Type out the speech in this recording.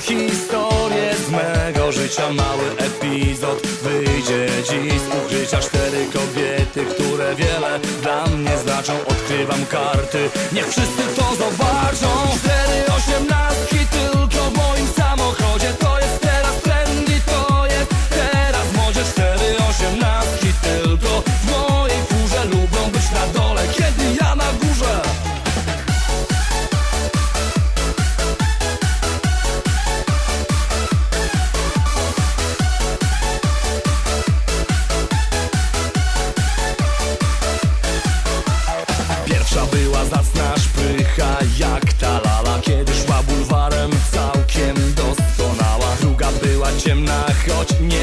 historię. Z mego życia Mały epizod. Wyjdzie dziś z ukrycia Cztery kobiety, które wiele dla mnie znaczą. Odkrywam karty, niech wszyscy to zobaczą była zacna szprycha jak ta lala. Kiedy szła bulwarem całkiem doskonała. Druga była ciemna, choć nie